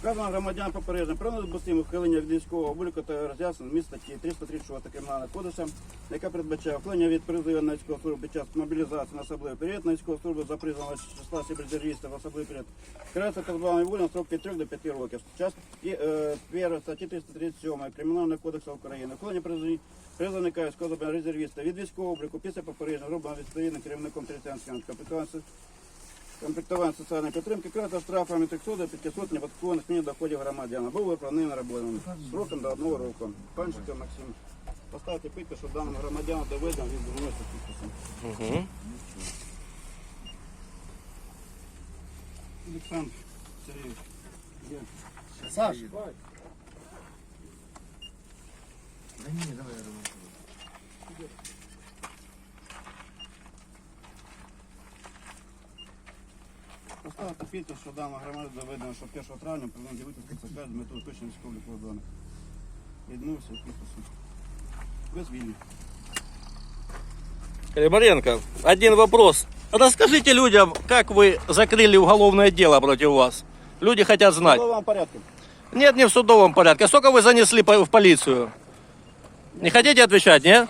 Вказано громадян попередження про недопустиме ухилення від військового обліку та роз'яснення міста статті 336 Кримінального кодексу, яка передбачає ухилення від призову на військову службу під час мобілізації на особливий період на військову службу за призовом з числа резервістів в особливий період. Карається позбавлення волі на строк від 3 до 5 років. Час е, 1 статті 337 Кримінального кодексу України. Ухилення призову призовника військового резервіста від військового обліку після попередження зроблено відповідним керівником територіальної компетенції комплектування соціальної підтримки карта штрафами 300 до 500 невипадкових змін доходів громадян або виправними роботу сроком до одного року. Панченко Максим. Поставте підпис, що даному громадяну доведено підписом. Угу. Олександр Сергійович. є? Саш. Да не, давай я думаю. Поставте підпис, що даного громадяна доведено, що 1 травня прийняти випуск ЦК з метою точно військових кордонів. Відмовився підписом. Ви звільні. Кремаренко, один вопрос. Расскажите людям, как вы закрыли уголовное дело против вас. Люди хотят В знать. судовому порядку. Нет, не в судовом порядке. Сколько вы занесли по- в полицию? Не хотите отвечать, нет?